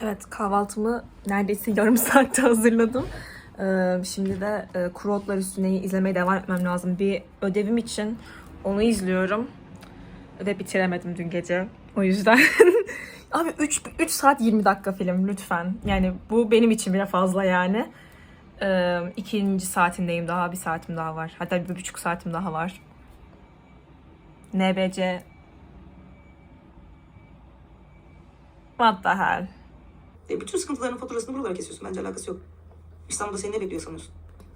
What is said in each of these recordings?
Evet kahvaltımı neredeyse yarım saatte hazırladım. Ee, şimdi de e, kuru otlar üstüne izlemeye devam etmem lazım. Bir ödevim için onu izliyorum. Ve bitiremedim dün gece. O yüzden. Abi 3, 3 saat 20 dakika film lütfen. Yani bu benim için bile fazla yani. Ee, ikinci saatindeyim daha. Bir saatim daha var. Hatta bir buçuk saatim daha var. NBC What the hell? E, bütün sıkıntıların faturasını buralara kesiyorsun. Bence alakası yok. İstanbul'da seni ne bekliyor sanıyorsun?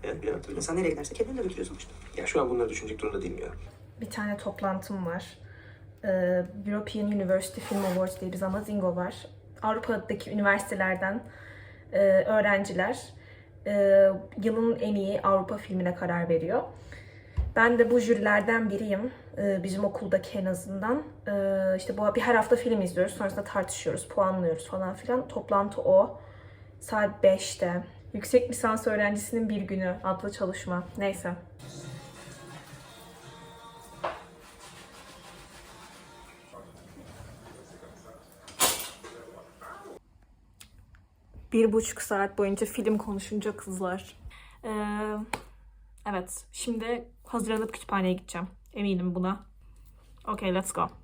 Evet bir hatırlıyorum. Sen nereye giderse kendini de götürüyor sonuçta. Ya şu an bunları düşünecek durumda değilim ya. bir tane toplantım var. Ee, European University Film Awards diye bir Zamazingo var. Avrupa'daki üniversitelerden e, öğrenciler e, yılın en iyi Avrupa filmine karar veriyor. Ben de bu jürilerden biriyim. Ee, bizim okuldaki en azından. Ee, işte bu bir her hafta film izliyoruz. Sonrasında tartışıyoruz, puanlıyoruz falan filan. Toplantı o. Saat 5'te. Yüksek lisans öğrencisinin bir günü adlı çalışma. Neyse. bir buçuk saat boyunca film konuşunca kızlar. Ee, evet, şimdi hazırlanıp kütüphaneye gideceğim. Eminim buna. Okay, let's go.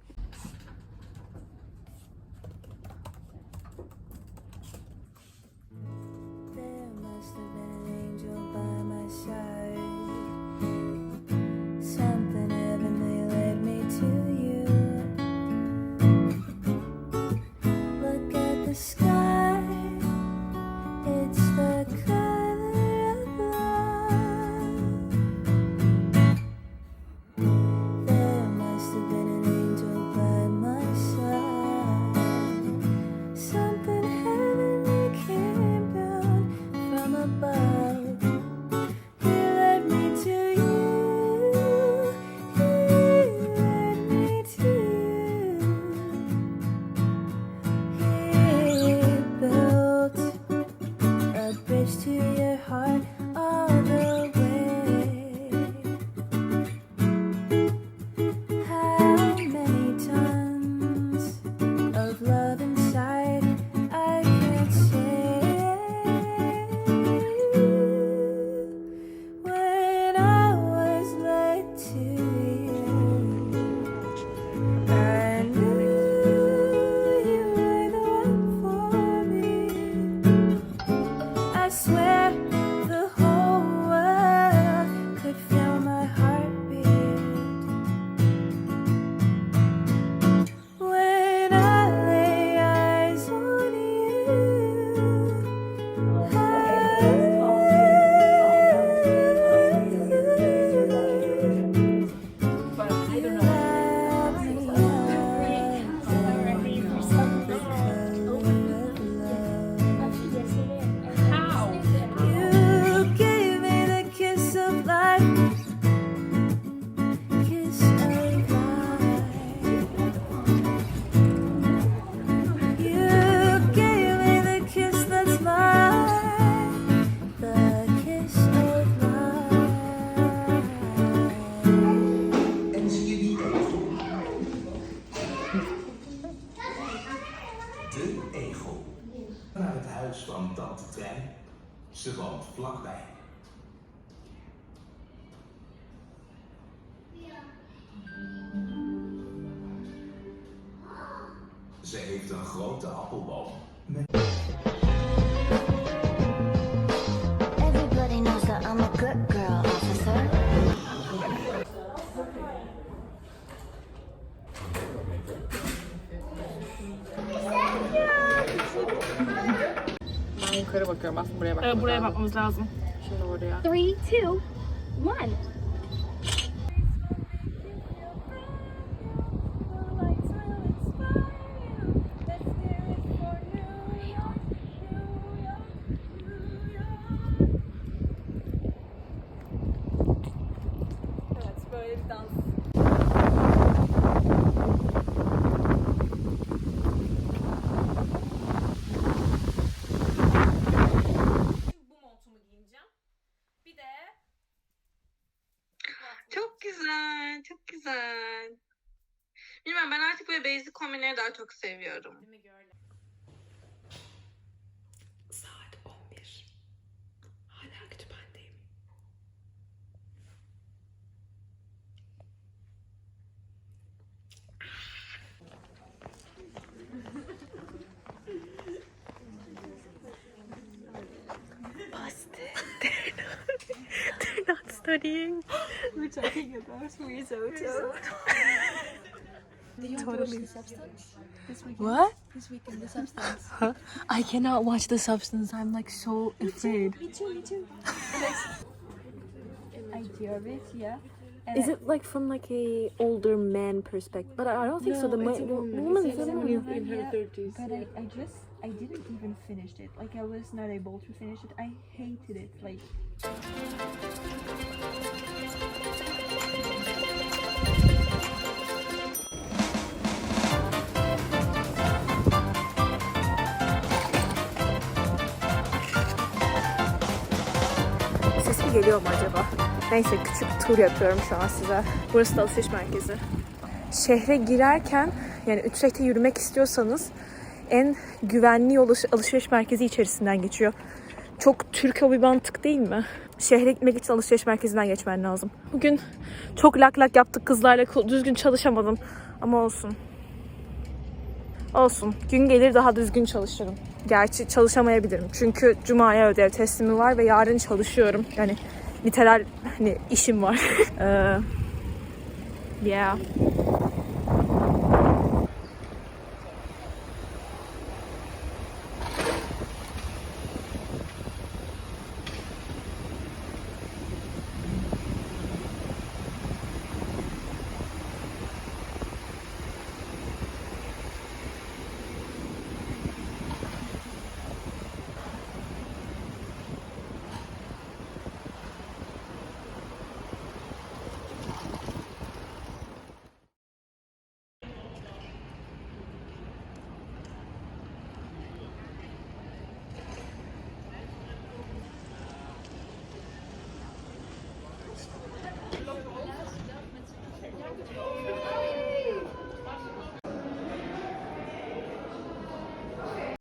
Ze woont vlakbij. Ze heeft een grote appelboom. Everybody bakıyorum. Aslında buraya bakmamız Evet buraya bakmamız lazım. Şimdi oraya. 3, 2, 1. güzel, çok güzel. Bilmem ben artık böyle basic kombinleri daha çok seviyorum. Değil mi, studying. We're talking about risotto. totally. What? This weekend, the substance. I cannot watch the substance. I'm like so afraid. Me too, me too. idea of it, yeah. Is it like from like a older man perspective? But I I don't think so. The it's woman. woman is a a woman woman. in her 30s. But I, I just I didn't even finish it. Like I was not able to finish it. I hated it. Like Sesim geliyor mu acaba? Neyse küçük tur yapıyorum şu an size. Burası da alışveriş merkezi. Şehre girerken yani Utrecht'te yürümek istiyorsanız en güvenli yol alış- alışveriş merkezi içerisinden geçiyor. Çok Türk bir mantık değil mi? Şehre gitmek için alışveriş merkezinden geçmen lazım. Bugün çok lak lak yaptık kızlarla düzgün çalışamadım. Ama olsun. Olsun. Gün gelir daha düzgün çalışırım. Gerçi çalışamayabilirim. Çünkü cumaya ödev teslimi var ve yarın çalışıyorum. Yani literal hani işim var. Eee, yeah.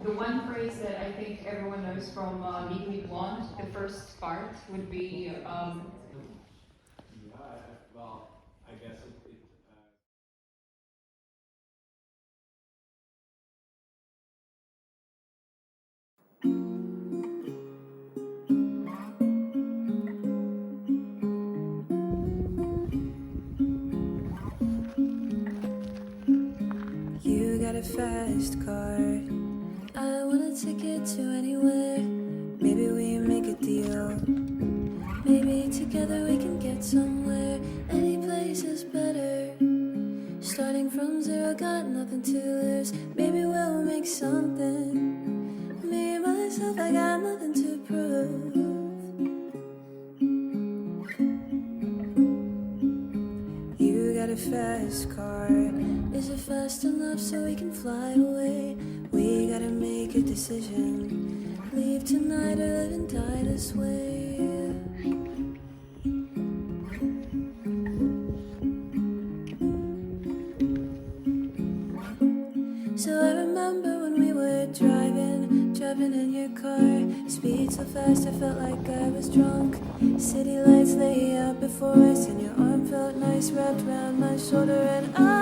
The one phrase that I think everyone knows from uh, Legally Blonde, the first part would be, um, well, I guess it, a fast car. I want a ticket to anywhere. Maybe we make a deal. Maybe together we can get somewhere. Any place is better. Starting from zero, got nothing to lose. Maybe we'll make something. Me, myself, I got nothing to prove. You got a fast car. Is it fast enough so we can fly away? We gotta make a decision. Leave tonight or live and die this way. So I remember when we were driving, driving in your car. Speed so fast, I felt like I was drunk. City lights lay out before us, and your arm felt nice wrapped around my shoulder. And I,